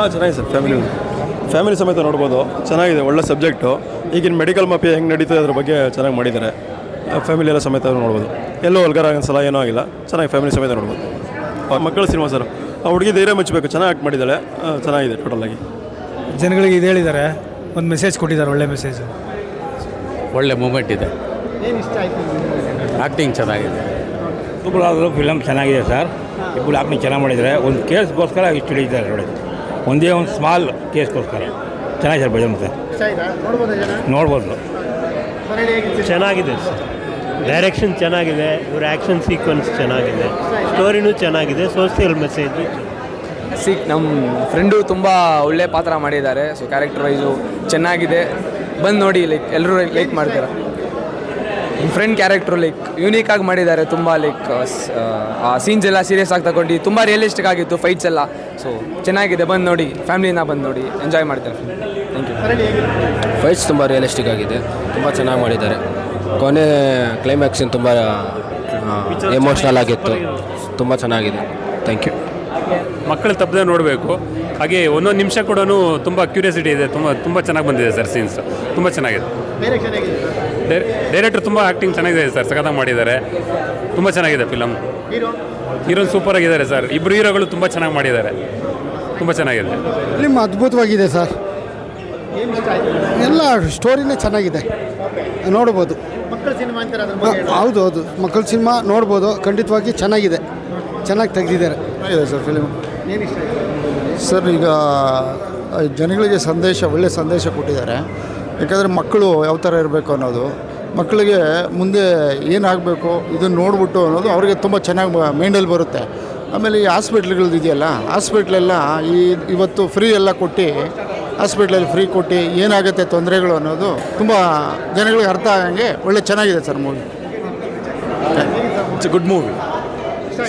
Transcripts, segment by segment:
ಹಾಂ ಚೆನ್ನಾಗಿದೆ sir. Family family ಸಮೇತ ನೋಡ್ಬೋದು. ಚೆನ್ನಾಗಿದೆ ಒಳ್ಳೆ ಸಬ್ಜೆಕ್ಟು ಈಗಿನ ಮೆಡಿಕಲ್ ಮಾಫಿಯಾ ಹೆಂಗೆ ನಡೀತದೆ ಅದ್ರ ಬಗ್ಗೆ ಚೆನ್ನಾಗಿ ಮಾಡಿದ್ದಾರೆ ಫ್ಯಾಮಿಲಿ ಎಲ್ಲ ಸಮೇತ ನೋಡ್ಬೋದು. ಎಲ್ಲೂ ಒಲ್ಗರ ಸಲ ಏನೂ ಆಗಿಲ್ಲ. ಚೆನ್ನಾಗಿ ಫ್ಯಾಮಿಲಿ ಸಮೇತ ನೋಡ್ಬೋದು. ಮಕ್ಕಳ ಸಿನಿಮಾ ಸರ್ ಆ ಹುಡುಗಿ ಧೈರ್ಯ ಮೆಚ್ಚಬೇಕು. ಚೆನ್ನಾಗಿ ಆ್ಯಕ್ಟ್ ಮಾಡಿದ್ದಾಳೆ ಚೆನ್ನಾಗಿದೆ ಟೋಟಲಾಗಿ ಜನಗಳಿಗೆ ಇದು ಹೇಳಿದ್ದಾರೆ ಒಂದು ಮೆಸೇಜ್ ಕೊಟ್ಟಿದ್ದಾರೆ ಒಳ್ಳೆ ಮೆಸೇಜ್ ಒಳ್ಳೆ ಮೂಮೆಂಟ್ ಇದೆ. ಆ್ಯಕ್ಟಿಂಗ್ ಚೆನ್ನಾಗಿದೆ. ಸೂಪರ್ ಆದರೂ ಫಿಲಮ್ ಚೆನ್ನಾಗಿದೆ ಸರ್ ಇಬ್ಬರು ಆಕ್ಟಿಂಗ್ ಚೆನ್ನಾಗಿ ಮಾಡಿದರೆ. ಒಂದು ಕೇಸ್ಗೋಸ್ಕರ ಇಷ್ಟು ಹಿಡಿದಿದ್ದಾರೆ ನೋಡಿ. ಒಂದೇ ಒಂದು ಸ್ಮಾಲ್ ಕೇಸ್ಗೋಸ್ಕರ. ಚೆನ್ನಾಗಿದೆ ಸರ್ ಭಜನ್ ಸರ್ ನೋಡ್ಬೋದು ಚೆನ್ನಾಗಿದೆ ಸರ್. ಡೈರೆಕ್ಷನ್ ಚೆನ್ನಾಗಿದೆ. ಇವ್ರ ಆ್ಯಕ್ಷನ್ ಸೀಕ್ವೆನ್ಸ್ ಚೆನ್ನಾಗಿದೆ. ಸ್ಟೋರಿನೂ ಚೆನ್ನಾಗಿದೆ. ಸೋಷಿಯಲ್ ಮೆಸೇಜ್ ಸಿ ನಮ್ಮ ಫ್ರೆಂಡು ತುಂಬ ಒಳ್ಳೆ ಪಾತ್ರ ಮಾಡಿದ್ದಾರೆ. ಸೊ ಕ್ಯಾರೆಕ್ಟರ್ ವೈಸು ಚೆನ್ನಾಗಿದೆ. ಬಂದು ನೋಡಿ ಲೈಕ್ ಎಲ್ಲರೂ ಲೈಕ್ ಮಾಡ್ತಾರೆ? ಫ್ರೆಂಡ್ ಕ್ಯಾರೆಕ್ಟ್ರು ಲೈಕ್ ಯೂನಿಕ್ ಆಗಿ ಮಾಡಿದ್ದಾರೆ ತುಂಬ ಲೈಕ್ ಆ ಸೀನ್ಸ್ ಎಲ್ಲ ಸೀರಿಯಸ್ ಆಗಿ ತಗೊಂಡು ತುಂಬ ರಿಯಲಿಸ್ಟಿಕ್ ಆಗಿತ್ತು ಫೈಟ್ಸ್ ಎಲ್ಲ. ಸೊ ಚೆನ್ನಾಗಿದೆ ಬಂದು ನೋಡಿ ಫ್ಯಾಮಿಲಿನ ಬಂದು ನೋಡಿ ಎಂಜಾಯ್ ಮಾಡ್ತಾರೆ ಥ್ಯಾಂಕ್ ಯು ಫೈಟ್ಸ್ ತುಂಬ ರಿಯಲಿಸ್ಟಿಕ್ ಆಗಿದೆ ತುಂಬ ಚೆನ್ನಾಗಿ ಮಾಡಿದ್ದಾರೆ. ಕೊನೆ ಕ್ಲೈಮ್ಯಾಕ್ಸ್ ತುಂಬ ಎಮೋಷ್ನಲ್ ಆಗಿತ್ತು. ತುಂಬ ಚೆನ್ನಾಗಿದೆ. ಥ್ಯಾಂಕ್ ಯು ಮಕ್ಕಳು ತಪ್ಪದೆ ನೋಡಬೇಕು. ಹಾಗೆ ಒಂದೊಂದು ನಿಮಿಷ ಕೂಡ ತುಂಬ ಕ್ಯೂರಿಯಾಸಿಟಿ ಇದೆ. ತುಂಬ ತುಂಬ ಚೆನ್ನಾಗಿ ಬಂದಿದೆ ಸರ್ ಸೀನ್ಸ್ ತುಂಬ ಚೆನ್ನಾಗಿದೆ. ಡೈರೆಕ್ಟರ್ ತುಂಬ ಆ್ಯಕ್ಟಿಂಗ್ ಚೆನ್ನಾಗಿದೆ ಸರ್ ಸಖತ್ತಾಗಿ ಮಾಡಿದ್ದಾರೆ. ತುಂಬ ಚೆನ್ನಾಗಿದೆ ಫಿಲಮ್ ಹೀರೋನ್ ಸೂಪರ್ ಆಗಿದ್ದಾರೆ ಸರ್. ಇಬ್ಬರು ಹೀರೋಗಳು ತುಂಬ ಚೆನ್ನಾಗಿ ಮಾಡಿದ್ದಾರೆ. ತುಂಬ ಚೆನ್ನಾಗಿದೆ. ಫಿಲಿಮ್ ಅದ್ಭುತವಾಗಿದೆ ಸರ್. ಎಲ್ಲ ಸ್ಟೋರಿನೇ ಚೆನ್ನಾಗಿದೆ. ನೋಡ್ಬೋದು. ಹೌದು ಹೌದು. ಮಕ್ಕಳ ಸಿನಿಮಾ ನೋಡ್ಬೋದು. ಖಂಡಿತವಾಗಿ ಚೆನ್ನಾಗಿದೆ. ಚೆನ್ನಾಗಿ ತೆಗೆದಿದ್ದಾರೆ. ಸರ್ ಫಿಲಿಮ್ ಸರ್ ಈಗ ಜನಗಳಿಗೆ ಸಂದೇಶ ಒಳ್ಳೆ ಸಂದೇಶ ಕೊಟ್ಟಿದ್ದಾರೆ. ಯಾಕಂದರೆ ಮಕ್ಕಳು ಯಾವ ಥರ ಇರಬೇಕು ಅನ್ನೋದು ಮಕ್ಕಳಿಗೆ ಮುಂದೆ ಏನಾಗಬೇಕು ಇದನ್ನು ನೋಡ್ಬಿಟ್ಟು ಅನ್ನೋದು ಅವ್ರಿಗೆ ತುಂಬ ಚೆನ್ನಾಗಿ ಮೈಂಡಲ್ಲಿ ಬರುತ್ತೆ. ಆಮೇಲೆ ಈ ಹಾಸ್ಪಿಟ್ಲ್ಗಳದ್ದು ಇದೆಯಲ್ಲ ಹಾಸ್ಪಿಟ್ಲೆಲ್ಲ ಈ ಇವತ್ತು ಫ್ರೀ ಎಲ್ಲ ಕೊಟ್ಟು ಹಾಸ್ಪಿಟ್ಲಲ್ಲಿ ಫ್ರೀ ಕೊಟ್ಟು ಏನಾಗುತ್ತೆ ತೊಂದರೆಗಳು ಅನ್ನೋದು ತುಂಬ ಜನಗಳಿಗೆ ಅರ್ಥ ಆಗಂಗೆ ಒಳ್ಳೆ ಚೆನ್ನಾಗಿದೆ sir movie. It's good movie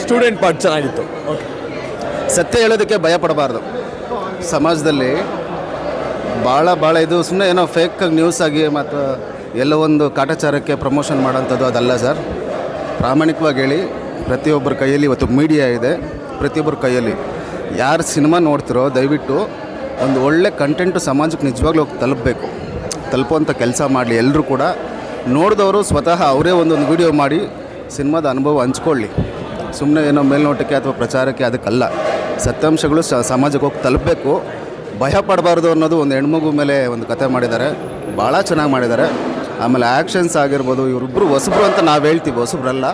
student part ಚೆನ್ನಾಗಿತ್ತು. ಸತ್ಯ ಹೇಳೋದಕ್ಕೆ ಭಯ ಪಡಬಾರ್ದು. ಸಮಾಜದಲ್ಲಿ ಭಾಳ ಭಾಳ ಇದು ಸುಮ್ಮನೆ ಏನೋ ಫೇಕ್ ನ್ಯೂಸ್ ಆಗಿ ಮತ್ತು ಎಲ್ಲೋ ಒಂದು ಕಾಟಾಚಾರಕ್ಕೆ ಪ್ರಮೋಷನ್ ಮಾಡೋಂಥದ್ದು ಅದಲ್ಲ ಸರ್ ಪ್ರಾಮಾಣಿಕವಾಗಿ ಹೇಳಿ, ಪ್ರತಿಯೊಬ್ಬರ ಕೈಯಲ್ಲಿ ಇವತ್ತು ಮೀಡಿಯಾ ಇದೆ, ಪ್ರತಿಯೊಬ್ಬರ ಕೈಯಲ್ಲಿ. ಯಾರು ಸಿನಿಮಾ ನೋಡ್ತಿರೋ ದಯವಿಟ್ಟು ಒಂದು ಒಳ್ಳೆ ಕಂಟೆಂಟು ಸಮಾಜಕ್ಕೆ ನಿಜವಾಗ್ಲೂ ಹೋಗಿ ತಲುಪಬೇಕು. ತಲುಪುವಂಥ ಕೆಲಸ ಮಾಡಲಿ ಎಲ್ಲರೂ ಕೂಡ. ನೋಡಿದವರು ಸ್ವತಃ ಅವರೇ ಒಂದೊಂದು ವಿಡಿಯೋ ಮಾಡಿ ಸಿನಿಮಾದ ಅನುಭವ ಹಂಚ್ಕೊಳ್ಳಿ. ಸುಮ್ಮನೆ ಏನೋ ಮೇಲ್ನೋಟಕ್ಕೆ ಅಥವಾ ಪ್ರಚಾರಕ್ಕೆ ಅದಕ್ಕಲ್ಲ. ಸತ್ಯಾಂಶಗಳು ಸಮಾಜಕ್ಕೆ ಹೋಗಿ ತಲುಪಬೇಕು. ಭಯ ಪಡಬಾರ್ದು ಅನ್ನೋದು ಒಂದು ಹೆಣ್ಮಗು ಮೇಲೆ ಒಂದು ಕತೆ ಮಾಡಿದ್ದಾರೆ. ಭಾಳ ಚೆನ್ನಾಗಿ ಮಾಡಿದ್ದಾರೆ. ಆಮೇಲೆ ಆ್ಯಕ್ಷನ್ಸ್ ಆಗಿರ್ಬೋದು ಇವರಿಬ್ಬರು ಹೊಸಬ್ರು ಅಂತ ನಾವು ಹೇಳ್ತೀವಿ ಹೊಸಬ್ರಲ್ಲ.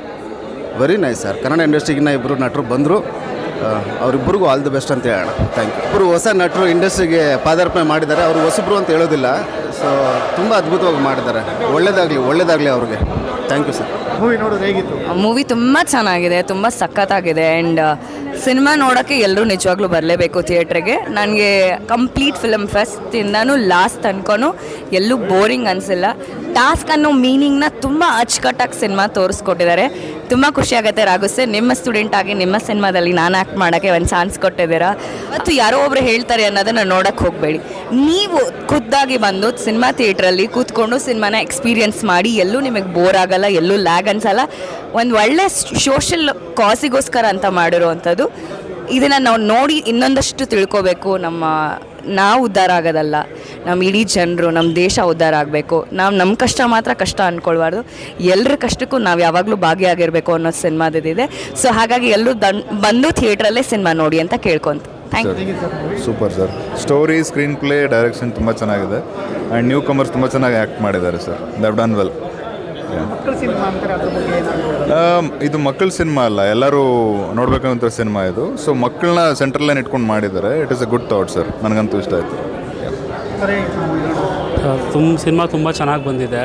ವೆರಿ ನೈಸ್ ಸರ್ ಕನ್ನಡ ಇಂಡಸ್ಟ್ರಿಗಿನ್ನ ಇಬ್ಬರು ನಟರು ಬಂದರು. ಅವರಿಬ್ಬರಿಗೂ ಆಲ್ ದಿ ಬೆಸ್ಟ್ ಅಂತ ಹೇಳೋಣ. ಥ್ಯಾಂಕ್ ಯು ಇಬ್ಬರು ಹೊಸ ನಟರು ಇಂಡಸ್ಟ್ರಿಗೆ ಪಾದಾರ್ಪಣೆ ಮಾಡಿದ್ದಾರೆ. ಅವರು ಹೊಸಬ್ರು ಅಂತ ಹೇಳೋದಿಲ್ಲ. ಸೊ ತುಂಬ ಅದ್ಭುತವಾಗಿ ಮಾಡಿದ್ದಾರೆ. ಒಳ್ಳೇದಾಗಲಿ ಒಳ್ಳೇದಾಗಲಿ ಅವ್ರಿಗೆ. ಥ್ಯಾಂಕ್ ಯು ಸರ್ ಮೂವಿ ತುಂಬ ಚೆನ್ನಾಗಿದೆ ತುಂಬ ಸಖತ್ತಾಗಿದೆ. ಆ್ಯಂಡ್ ಸಿನಿಮಾ ನೋಡೋಕ್ಕೆ ಎಲ್ಲರೂ ನಿಜವಾಗ್ಲೂ ಬರಲೇಬೇಕು ಥಿಯೇಟ್ರಿಗೆ. ನನಗೆ ಕಂಪ್ಲೀಟ್ ಫಿಲಮ್ ಫಸ್ಟಿಂದನೂ ಲಾಸ್ಟ್ ತನ್ಕೊನು ಎಲ್ಲೂ ಬೋರಿಂಗ್ ಅನಿಸಿಲ್ಲ. ಟಾಸ್ಕ್ ಅನ್ನೋ ಮೀನಿಂಗ್ನ ತುಂಬ ಅಚ್ಚುಕಟ್ಟಾಗಿ ಸಿನಿಮಾ ತೋರಿಸ್ಕೊಟ್ಟಿದ್ದಾರೆ. ತುಂಬ ರಾಘು ಸರ್. ನಿಮ್ಮ ಸ್ಟೂಡೆಂಟ್ ಆಗಿ ನಿಮ್ಮ ಸಿನಿಮಾದಲ್ಲಿ ನಾನು ಆ್ಯಕ್ಟ್ ಮಾಡೋಕ್ಕೆ ಒಂದು ಚಾನ್ಸ್ ಕೊಟ್ಟಿದ್ದೀರಾ? ಮತ್ತು ಯಾರೋ ಒಬ್ರು ಹೇಳ್ತಾರೆ ಅನ್ನೋದನ್ನು ನೋಡೋಕ್ಕೆ ಹೋಗಬೇಡಿ. ನೀವು ಖುದ್ದಾಗಿ ಬಂದು ಸಿನಿಮಾ ಥಿಯೇಟ್ರಲ್ಲಿ ಕೂತ್ಕೊಂಡು ಸಿನಿಮಾನ ಎಕ್ಸ್ಪೀರಿಯನ್ಸ್ ಮಾಡಿ, ಎಲ್ಲೂ ನಿಮಗೆ ಬೋರ್ ಆಗಲ್ಲ, ಎಲ್ಲೂ ಲ್ಯಾಗ್ ಅನ್ಸಲ್ಲ, ಒಂದು ಒಳ್ಳೆ ಸೋಷಲ್ ಕಾಸಿಗೋಸ್ಕರ ಅಂತ ಮಾಡಿರೋವಂಥದ್ದು. ಇದನ್ನು ನಾವು ನೋಡಿ ಇನ್ನೊಂದಷ್ಟು ತಿಳ್ಕೋಬೇಕು ನಮ್ಮ ನಾವು ಉದ್ಧಾರ ಆಗೋದಲ್ಲ. ನಮ್ಮ ಇಡೀ ಜನರು ನಮ್ಮ ದೇಶ ಉದ್ಧಾರ ಆಗಬೇಕು. ನಾವು ನಮ್ಮ ಕಷ್ಟ ಮಾತ್ರ ಕಷ್ಟ ಅಂದ್ಕೊಳ್ಬಾರ್ದು ಎಲ್ಲರ ಕಷ್ಟಕ್ಕೂ ನಾವು ಯಾವಾಗಲೂ ಭಾಗಿಯಾಗಿರಬೇಕು ಅನ್ನೋ ಸಿನಿಮಾದಿದೆ ಸೊ ಹಾಗಾಗಿ ಎಲ್ಲರೂ ದನ್ ಬಂದು ಥಿಯೇಟ್ರಲ್ಲೇ ಸಿನಿಮಾ ನೋಡಿ ಅಂತ ಕೇಳ್ಕೊಂತ. Thank you super sir story screenplay direction ತುಂಬ ಚೆನ್ನಾಗಿದೆ. ಆ್ಯಂಡ್ ನ್ಯೂ ಕಮರ್ಸ್ ತುಂಬ ಚೆನ್ನಾಗಿ ಆ್ಯಕ್ಟ್ ಮಾಡಿದ್ದಾರೆ ಸರ್ ದವ್ ಡನ್ ವೆಲ್ ಇದು ಮಕ್ಕಳ ಸಿನಿಮಾ ಅಲ್ಲ, ಎಲ್ಲರೂ ನೋಡ್ಬೇಕಂತ ಸಿನಿಮಾ ಇದು. ಸೊ ಮಕ್ಕಳನ್ನ ಸೆಂಟ್ರಲ್ಲೇ ಇಟ್ಕೊಂಡು ಮಾಡಿದ್ದಾರೆ. It is a good thought sir ನನಗಂತೂ ಇಷ್ಟ ಆಯಿತು. ತುಂಬ ಸಿನಿಮಾ ತುಂಬ ಚೆನ್ನಾಗಿ ಬಂದಿದೆ.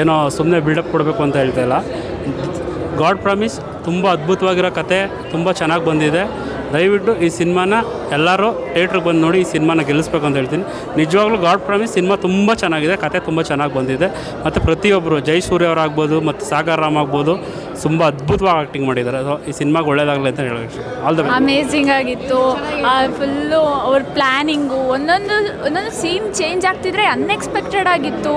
ಏನೋ ಸುಮ್ಮನೆ ಬಿಲ್ಡಪ್ ಕೊಡಬೇಕು ಅಂತ ಹೇಳ್ತಾ ಇಲ್ಲ. ಗಾಡ್ ಪ್ರಾಮಿಸ್ ತುಂಬ ಅದ್ಭುತವಾಗಿರೋ ಕತೆ, ತುಂಬ ಚೆನ್ನಾಗಿ ಬಂದಿದೆ. ದಯವಿಟ್ಟು ಈ ಸಿನಿಮಾನ ಎಲ್ಲರೂ ಥಿಯೇಟ್ರಿಗೆ ಬಂದು ನೋಡಿ ಈ ಸಿನಿಮಾನ ಗೆಲ್ಲಿಸ್ಬೇಕು ಅಂತ ಹೇಳ್ತೀನಿ. ನಿಜವಾಗ್ಲೂ ಗಾಡ್ ಪ್ರಾಮಿಸ್ ಸಿನಿಮಾ ತುಂಬ ಚೆನ್ನಾಗಿದೆ, ಕತೆ ತುಂಬ ಚೆನ್ನಾಗಿ ಬಂದಿದೆ. ಮತ್ತು ಪ್ರತಿಯೊಬ್ಬರು ಜೈ ಸೂರ್ಯ ಮತ್ತು ಸಾಗರ್ ರಾಮ್ ಆಗ್ಬೋದು ತುಂಬ ಅದ್ಭುತವಾಗಿ ಆ್ಯಕ್ಟಿಂಗ್ ಮಾಡಿದ್ದಾರೆ. ಸೊ ಈ ಸಿನಿಮಾಗೆ ಒಳ್ಳೇದಾಗಲಿ ಅಂತ ಹೇಳೋಕ್ಕೆ ಆಲ್ ದ ಅಮೇಝಿಂಗ್ ಆಗಿತ್ತು. ಫುಲ್ಲು ಅವ್ರ ಪ್ಲ್ಯಾನಿಂಗು ಒಂದೊಂದು ಒಂದೊಂದು ಸೀನ್ ಚೇಂಜ್ ಆಗ್ತಿದ್ರೆ ಅನ್ಎಕ್ಸ್ಪೆಕ್ಟೆಡ್ ಆಗಿತ್ತು.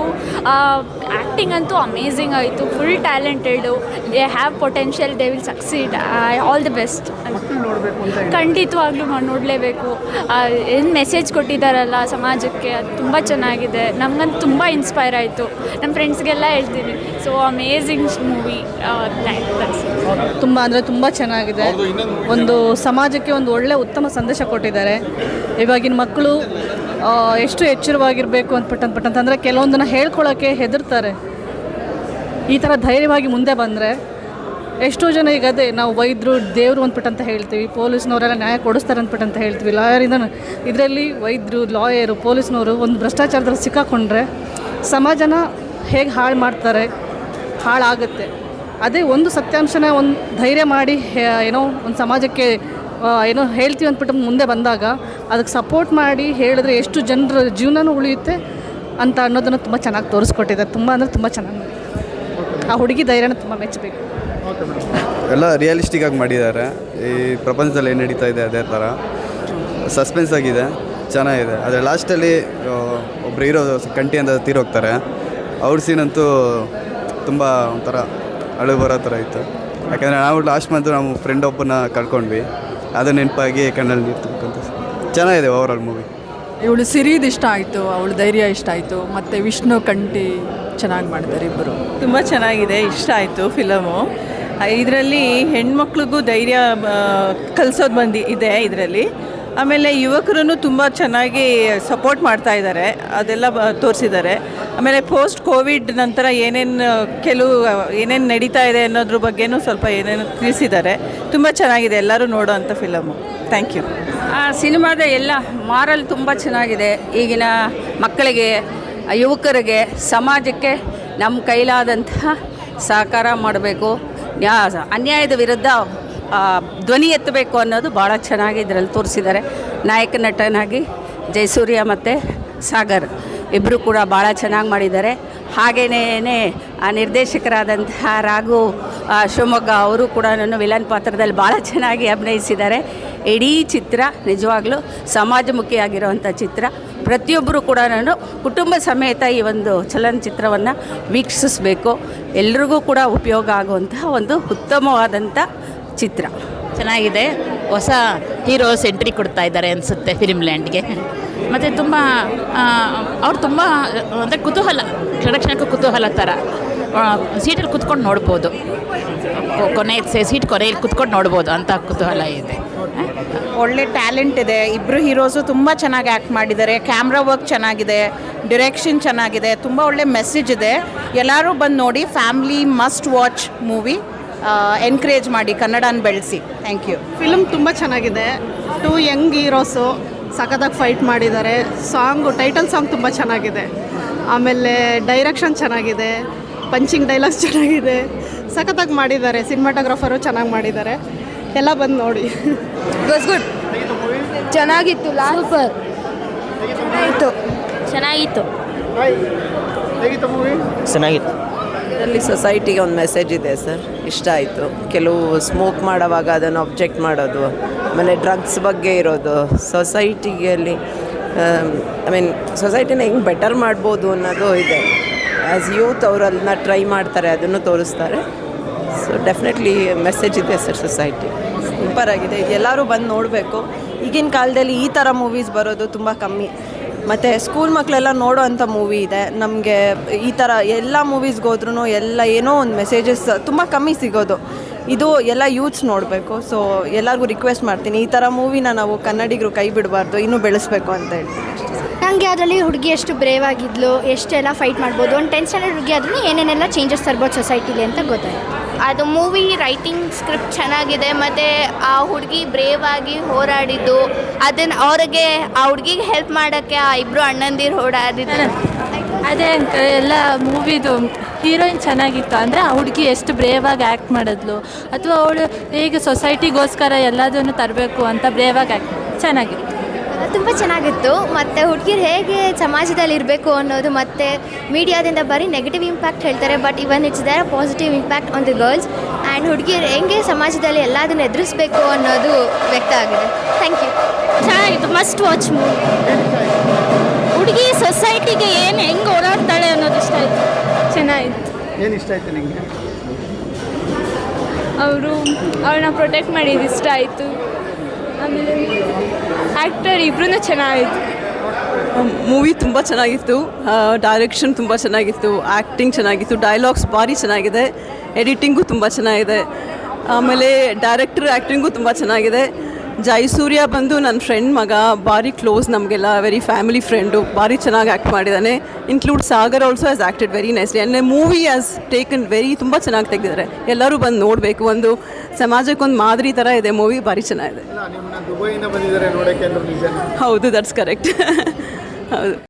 ಆ್ಯಕ್ಟಿಂಗ್ ಅಂತೂ ಅಮೇಝಿಂಗ್ ಆಯಿತು. Full talented they have potential they will succeed all the best ಖಂಡಿತವಾಗ್ಲೂ ನಾವು ನೋಡಲೇಬೇಕು. ಏನು ಮೆಸೇಜ್ ಕೊಟ್ಟಿದ್ದಾರಲ್ಲ ಸಮಾಜಕ್ಕೆ ಅದು ತುಂಬ ಚೆನ್ನಾಗಿದೆ. ನಮಗಂತೂ ತುಂಬ ಇನ್ಸ್ಪೈರ್ ಆಯಿತು. ನಮ್ಮ ಫ್ರೆಂಡ್ಸ್ಗೆಲ್ಲ ಹೇಳ್ತೀನಿ. ಸೊ ಅಮೇಝಿಂಗ್ ಮೂವಿ ತುಂಬ ಅಂದರೆ ತುಂಬ ಚೆನ್ನಾಗಿದೆ. ಒಂದು ಸಮಾಜಕ್ಕೆ ಒಂದು ಒಳ್ಳೆ ಉತ್ತಮ ಸಂದೇಶ ಕೊಟ್ಟಿದ್ದಾರೆ. ಇವಾಗಿನ ಮಕ್ಕಳು ಎಷ್ಟು ಎಚ್ಚರವಾಗಿರಬೇಕು ಅಂದ್ಬಿಟ್ಟು ಅಂದ್ಬಿಟ್ಟಂತಂದರೆ ಕೆಲವೊಂದನ್ನು ಹೇಳ್ಕೊಳ್ಳೋಕ್ಕೆ ಹೆದರ್ತಾರೆ. ಈ ಥರ ಧೈರ್ಯವಾಗಿ ಮುಂದೆ ಬಂದರೆ ಎಷ್ಟೋ ಜನ ಈಗ ಅದೇ ನಾವು ವೈದ್ಯರು ದೇವರು ಅಂದ್ಬಿಟ್ಟು ಅಂತ ಹೇಳ್ತೀವಿ ಪೊಲೀಸ್ನವರೆಲ್ಲ ನ್ಯಾಯ ಕೊಡಿಸ್ತಾರೆ ಅಂದ್ಬಿಟ್ಟು ಅಂತ ಹೇಳ್ತೀವಿ. ಲಾಯರಿಂದ ಇದರಲ್ಲಿ ವೈದ್ಯರು ಲಾಯರು ಪೊಲೀಸ್ನವರು ಒಂದು ಭ್ರಷ್ಟಾಚಾರದಲ್ಲಿ ಸಿಕ್ಕಾಕೊಂಡ್ರೆ ಸಮಾಜನ ಹೇಗೆ ಹಾಳು ಮಾಡ್ತಾರೆ ಹಾಳಾಗುತ್ತೆ. ಅದೇ ಒಂದು ಸತ್ಯಾಂಶನ ಒಂದು ಧೈರ್ಯ ಮಾಡಿ ಏನೋ ಒಂದು ಸಮಾಜಕ್ಕೆ ಏನೋ ಹೇಳ್ತೀವಿ ಅಂದ್ಬಿಟ್ಟು ಮುಂದೆ ಬಂದಾಗ ಅದಕ್ಕೆ ಸಪೋರ್ಟ್ ಮಾಡಿ ಹೇಳಿದ್ರೆ ಎಷ್ಟು ಜನರ ಜೀವನನೂ ಉಳಿಯುತ್ತೆ ಅಂತ ಅನ್ನೋದನ್ನು ತುಂಬ ಚೆನ್ನಾಗಿ ತೋರಿಸ್ಕೊಟ್ಟಿದ್ದಾರೆ. ತುಂಬ ಅಂದರೆ ತುಂಬ ಚೆನ್ನಾಗಿ ಆ ಹುಡುಗಿ ಧೈರ್ಯನ ತುಂಬ ಮೆಚ್ಚಬೇಕು. ಎಲ್ಲ ರಿಯಲಿಸ್ಟಿಕ್ ಆಗಿ ಮಾಡಿದ್ದಾರೆ. ಈ ಪ್ರಪಂಚದಲ್ಲಿ ಏನು ನಡೀತಾ ಇದೆ ಅದೇ ಥರ ಸಸ್ಪೆನ್ಸ್ ಆಗಿದೆ. ಚೆನ್ನಾಗಿದೆ. ಆದರೆ ಲಾಸ್ಟಲ್ಲಿ ಒಬ್ಬರು ಇರೋ ಕಂಟಿ ಅಂತ ತೀರೋಗ್ತಾರೆ ಅವ್ರ ಸೀನಂತೂ ತುಂಬ ಒಂಥರ ಅಳು ಬರೋ ಥರ ಇತ್ತು. ಯಾಕಂದರೆ ನಾವು ಲಾಸ್ಟ್ ಮಂತ್ ನಮ್ಮ ಫ್ರೆಂಡ್ ಒಬ್ಬನ ಕಳ್ಕೊಂಡ್ವಿ ಅದು ನೆನಪಾಗಿ ಕಣ್ಣಲ್ಲಿ ನೀರು ತುಂಬ್ಕೊಂತ ಚೆನ್ನಾಗಿದೆ ಓವರ್ ಆಲ್ ಮೂವಿ ಇವಳು ಸಿರಿದು ಇಷ್ಟ ಆಯಿತು ಅವಳು ಧೈರ್ಯ ಇಷ್ಟ ಆಯಿತು ಮತ್ತು ವಿಷ್ಣು ಕಂಠಿ ಚೆನ್ನಾಗಿ ಮಾಡಿದ್ದಾರೆ ಇಬ್ಬರು ತುಂಬ ಚೆನ್ನಾಗಿದೆ ಇಷ್ಟ ಆಯಿತು ಫಿಲಮು. ಇದರಲ್ಲಿ ಹೆಣ್ಮಕ್ಳಿಗೂ ಧೈರ್ಯ ಕಲಿಸೋದು ಬಂದು ಇದೆ ಇದರಲ್ಲಿ. ಆಮೇಲೆ ಯುವಕರು ತುಂಬ ಚೆನ್ನಾಗಿ ಸಪೋರ್ಟ್ ಮಾಡ್ತಾ ಇದ್ದಾರೆ. ಅದೆಲ್ಲ ತೋರಿಸಿದ್ದಾರೆ. ಆಮೇಲೆ ಪೋಸ್ಟ್ ಕೋವಿಡ್ ನಂತರ ಏನೇನು, ಕೆಲವು, ಏನೇನು ನಡೀತಾ ಇದೆ ಅನ್ನೋದ್ರ ಬಗ್ಗೆನೂ ಸ್ವಲ್ಪ ಏನೇನು ತಿಳಿಸಿದ್ದಾರೆ. ತುಂಬ ಚೆನ್ನಾಗಿದೆ. ಎಲ್ಲರೂ ನೋಡೋ ಅಂಥ ಫಿಲಮು ಥ್ಯಾಂಕ್ ಯು ಆ ಸಿನಿಮಾದ ಎಲ್ಲ ಮಾರಲ್ ತುಂಬ ಚೆನ್ನಾಗಿದೆ. ಈಗಿನ ಮಕ್ಕಳಿಗೆ, ಯುವಕರಿಗೆ, ಸಮಾಜಕ್ಕೆ ನಮ್ಮ ಕೈಲಾದಂತಹ ಸಹಕಾರ ಮಾಡಬೇಕು. ನ್ಯಾ- ಅನ್ಯಾಯದ ವಿರುದ್ಧ ಧ್ವನಿ ಎತ್ತಬೇಕು ಅನ್ನೋದು ಭಾಳ ಚೆನ್ನಾಗಿ ಇದರಲ್ಲಿ ತೋರಿಸಿದ್ದಾರೆ. ನಾಯಕ ನಟನಾಗಿ ಜಯಸೂರ್ಯ ಮತ್ತು ಸಾಗರ್ ಇಬ್ಬರು ಕೂಡ ಭಾಳ ಚೆನ್ನಾಗಿ ಮಾಡಿದ್ದಾರೆ. ಹಾಗೆಯೇ ಆ ನಿರ್ದೇಶಕರಾದಂತಹ ರಾಘು ಶಿವಮೊಗ್ಗ ಅವರು ಕೂಡ ನಾನು ವಿಲನ್ ಪಾತ್ರದಲ್ಲಿ ಭಾಳ ಚೆನ್ನಾಗಿ ಅಭಿನಯಿಸಿದ್ದಾರೆ. ಇಡೀ ಚಿತ್ರ ನಿಜವಾಗ್ಲೂ ಸಮಾಜಮುಖಿಯಾಗಿರುವಂಥ ಚಿತ್ರ. ಪ್ರತಿಯೊಬ್ಬರು ಕೂಡ ನಾನು ಕುಟುಂಬ ಸಮೇತ ಈ ಒಂದು ಚಲನಚಿತ್ರವನ್ನು ವೀಕ್ಷಿಸಬೇಕು. ಎಲ್ರಿಗೂ ಕೂಡ ಉಪಯೋಗ ಆಗುವಂತಹ ಒಂದು ಉತ್ತಮವಾದಂಥ ಚಿತ್ರ. ಚೆನ್ನಾಗಿದೆ. ಹೊಸ ಹೀರೋಸ್ ಎಂಟ್ರಿ ಕೊಡ್ತಾ ಇದ್ದಾರೆ ಅನಿಸುತ್ತೆ ಫಿಲ್ಮ್ ಲ್ಯಾಂಡ್ಗೆ ಮತ್ತು ತುಂಬ ಅವ್ರು ತುಂಬ, ಅಂದರೆ ಕುತೂಹಲ ಕ್ಷಣ ಕ್ಷಣಕ್ಕೂ ಕುತೂಹಲ ಥರ. ಸೀಟಲ್ಲಿ ಕುತ್ಕೊಂಡು ನೋಡ್ಬೋದು. ಕೊನೆ ಸೀಟ್ ಕೊನೆಯಲ್ಲಿ ಕುತ್ಕೊಂಡು ನೋಡ್ಬೋದು ಅಂತ ಕುತೂಹಲ ಇದೆ. ಒಳ್ಳೆ ಟ್ಯಾಲೆಂಟ್ ಇದೆ. ಇಬ್ಬರು ಹೀರೋಸು ತುಂಬ ಚೆನ್ನಾಗಿ ಆ್ಯಕ್ಟ್ ಮಾಡಿದ್ದಾರೆ. ಕ್ಯಾಮ್ರಾ ವರ್ಕ್ ಚೆನ್ನಾಗಿದೆ. ಡಿರೆಕ್ಷನ್ ಚೆನ್ನಾಗಿದೆ. ತುಂಬ ಒಳ್ಳೆ ಮೆಸೇಜ್ ಇದೆ. ಎಲ್ಲರೂ ಬಂದು ನೋಡಿ family must watch movie encourage ಮಾಡಿ ಕನ್ನಡನ ಬೆಳೆಸಿ. ಥ್ಯಾಂಕ್ ಯು ಫಿಲ್ಮ್ ತುಂಬ ಚೆನ್ನಾಗಿದೆ. ಟು ಯಂಗ್ ಹೀರೋಸು ಸಖತ್ತಾಗಿ ಫೈಟ್ ಮಾಡಿದ್ದಾರೆ. ಸಾಂಗು ಟೈಟಲ್ ಸಾಂಗ್ ತುಂಬ ಚೆನ್ನಾಗಿದೆ. ಆಮೇಲೆ ಡೈರೆಕ್ಷನ್ ಚೆನ್ನಾಗಿದೆ. ಪಂಚಿಂಗ್ ಡೈಲಾಗ್ಸ್ ಚೆನ್ನಾಗಿದೆ. ಸಖತ್ತಾಗಿ ಮಾಡಿದ್ದಾರೆ. ಸಿನಿಮಾಟೋಗ್ರಫರು ಚೆನ್ನಾಗಿ ಮಾಡಿದ್ದಾರೆ. ಎಲ್ಲ ಬಂದು ನೋಡಿ. ವಾಸ್ ಗುಡ್ ಚೆನ್ನಾಗಿತ್ತು ಸೂಪರ್ ಚೆನ್ನಾಗಿತ್ತು. ಚೆನ್ನಾಗಿತ್ತು. ಚೆನ್ನಾಗಿತ್ತು. ಇದರಲ್ಲಿ ಸೊಸೈಟಿಗೆ ಒಂದು ಮೆಸೇಜ್ ಇದೆ ಸರ್ ಇಷ್ಟ ಆಯಿತು. ಕೆಲವು ಸ್ಮೋಕ್ ಮಾಡೋವಾಗ ಅದನ್ನು ಅಬ್ಜೆಕ್ಟ್ ಮಾಡೋದು, ಆಮೇಲೆ ಡ್ರಗ್ಸ್ ಬಗ್ಗೆ ಇರೋದು. ಸೊಸೈಟಿಯಲ್ಲಿ ಐ ಮೀನ್ ಸೊಸೈಟಿನ ಹೆಂಗೆ ಬೆಟರ್ ಮಾಡ್ಬೋದು ಅನ್ನೋದು ಇದೆ. ಆ್ಯಸ್ ಯೂತ್ ಅವರು ಅದನ್ನ ಟ್ರೈ ಮಾಡ್ತಾರೆ, ಅದನ್ನು ತೋರಿಸ್ತಾರೆ. ಸೊ ಡೆಫಿನೆಟ್ಲಿ ಮೆಸೇಜ್ ಇದೆ ಸರ್ ಸೊಸೈಟಿ ಸೂಪರ್ ಆಗಿದೆ. ಎಲ್ಲರೂ ಬಂದು ನೋಡಬೇಕು. ಈಗಿನ ಕಾಲದಲ್ಲಿ ಈ ಥರ ಮೂವೀಸ್ ಬರೋದು ತುಂಬ ಕಮ್ಮಿ. ಮತ್ತು ಸ್ಕೂಲ್ ಮಕ್ಕಳೆಲ್ಲ ನೋಡೋ ಅಂಥ ಮೂವಿ ಇದೆ. ನಮಗೆ ಈ ಥರ ಎಲ್ಲ ಮೂವೀಸ್ಗೆ ಹೋದ್ರೂ ಎಲ್ಲ ಏನೋ ಒಂದು ಮೆಸೇಜಸ್ ತುಂಬ ಕಮ್ಮಿ ಸಿಗೋದು. ಇದು ಎಲ್ಲ ಯೂತ್ಸ್ ನೋಡಬೇಕು. ಸೊ ಎಲ್ಲರಿಗೂ ರಿಕ್ವೆಸ್ಟ್ ಮಾಡ್ತೀನಿ, ಈ ಥರ ಮೂವಿನ ನಾವು ಕನ್ನಡಿಗರು ಕೈ ಬಿಡಬಾರ್ದು, ಇನ್ನೂ ಬೆಳೆಸ್ಬೇಕು ಅಂತ ಹೇಳ್ತೀನಿ ನನಗೆ ಅದರಲ್ಲಿ ಹುಡುಗಿ ಎಷ್ಟು ಬ್ರೇವ್ ಆಗಿದ್ಲು, ಎಷ್ಟೆಲ್ಲ ಫೈಟ್ ಮಾಡ್ಬೋದು, ಒಂದು ಟೆನ್ಶನ್ ಸ್ಟ್ಯಾಂಡರ್ಡ್ ಹುಡುಗಿ ಆದ್ರೂ ಏನೇನೆಲ್ಲ ಚೇಂಜಸ್ ತರ್ಬೋದು ಸೊಸೈಟಿಲಿ ಅಂತ ಗೊತ್ತಾಯ್ತು. ಅದು ಮೂವಿ ರೈಟಿಂಗ್ ಸ್ಕ್ರಿಪ್ಟ್ ಚೆನ್ನಾಗಿದೆ, ಮತ್ತು ಆ ಹುಡುಗಿ ಬ್ರೇವ್ ಆಗಿ ಹೋರಾಡಿದ್ದು ಅದನ್ನು ಅವ್ರಿಗೆ, ಆ ಹುಡುಗಿಗೆ ಹೆಲ್ಪ್ ಮಾಡೋಕ್ಕೆ ಆ ಇಬ್ಬರು ಅಣ್ಣಂದಿರು ಓಡಾಡಿದ್ದು ಅದೇ ಎಲ್ಲ ಮೂವಿದು ಹೀರೋಯಿನ್ ಚೆನ್ನಾಗಿತ್ತು. ಅಂದರೆ ಆ ಹುಡುಗಿ ಎಷ್ಟು ಬ್ರೇವಾಗಿ ಆ್ಯಕ್ಟ್ ಮಾಡಿದ್ಲು. ಅಥವಾ ಅವಳು ಹೇಗೆ ಸೊಸೈಟಿಗೋಸ್ಕರ ಎಲ್ಲದನ್ನು ತರಬೇಕು ಅಂತ ಬ್ರೇವಾಗಿ ಆ್ಯಕ್ಟ್ ಚೆನ್ನಾಗಿತ್ತು. ತುಂಬ ಚೆನ್ನಾಗಿತ್ತು. ಮತ್ತು ಹುಡುಗಿರು ಹೇಗೆ ಸಮಾಜದಲ್ಲಿ ಇರಬೇಕು ಅನ್ನೋದು ಮತ್ತು ಮೀಡಿಯಾದಿಂದ ಬರೀ ನೆಗೆಟಿವ್ ಇಂಪ್ಯಾಕ್ಟ್ ಹೇಳ್ತಾರೆ but even it's there positive impact on the girls and ಹುಡುಗಿರು ಹೆಂಗೆ ಸಮಾಜದಲ್ಲಿ ಎಲ್ಲದನ್ನು ಎದುರಿಸ್ಬೇಕು ಅನ್ನೋದು ವ್ಯಕ್ತ ಆಗಿದೆ. ಥ್ಯಾಂಕ್ ಯು ಚೆನ್ನಾಗಿತ್ತು. ಮಸ್ಟ್ ವಾಚ್ ಮೂವಿ ಹುಡುಗಿ ಸೊಸೈಟಿಗೆ ಏನು ಹೆಂಗೆ ಓಡಾಡ್ತಾಳೆ ಅನ್ನೋದು ಇಷ್ಟ ಆಯಿತು. ಚೆನ್ನಾಗಿತ್ತು. ಏನು ಇಷ್ಟ ಆಯ್ತು ನಿಮಗೆ ಅವರು ಅವ್ರನ್ನ ಪ್ರೊಟೆಕ್ಟ್ ಮಾಡಿದ್ದು ಇಷ್ಟ ಆಯಿತು. ಆ್ಯಕ್ಟರ್ ಇಬ್ರು ಚೆನ್ನಾಗಿತ್ತು. ಮೂವಿ ತುಂಬ ಚೆನ್ನಾಗಿತ್ತು. ಡೈರೆಕ್ಷನ್ ತುಂಬ ಚೆನ್ನಾಗಿತ್ತು. ಆ್ಯಕ್ಟಿಂಗ್ ಚೆನ್ನಾಗಿತ್ತು. ಡೈಲಾಗ್ಸ್ ಭಾರಿ ಚೆನ್ನಾಗಿದೆ. ಎಡಿಟಿಂಗು ತುಂಬ ಚೆನ್ನಾಗಿದೆ. ಆಮೇಲೆ ಡೈರೆಕ್ಟರ್ ಆ್ಯಕ್ಟಿಂಗು ತುಂಬ ಚೆನ್ನಾಗಿದೆ. ಜಯಸೂರ್ಯ ಬಂದು ನನ್ನ ಫ್ರೆಂಡ್ ಮಗ ಭಾರಿ ಕ್ಲೋಸ್ ನಮಗೆಲ್ಲ ವೆರಿ ಫ್ಯಾಮಿಲಿ ಫ್ರೆಂಡು ಭಾರಿ ಚೆನ್ನಾಗಿ ಆ್ಯಕ್ಟ್ ಮಾಡಿದ್ದಾನೆ include Sagar also has acted very nicely ಅಂದರೆ ಮೂವಿ ಆಸ್ ಟೇಕನ್ ವೆರಿ ತುಂಬ ಚೆನ್ನಾಗಿ ತೆಗೆದಿದ್ದಾರೆ. ಎಲ್ಲರೂ ಬಂದು ನೋಡಬೇಕು. ಒಂದು ಸಮಾಜಕ್ಕೊಂದು ಮಾದರಿ ಥರ ಇದೆ ಮೂವಿ ಭಾರಿ ಚೆನ್ನಾಗಿದೆ. ಹೌದು ದಟ್ಸ್ ಕರೆಕ್ಟ್ ಹೌದು.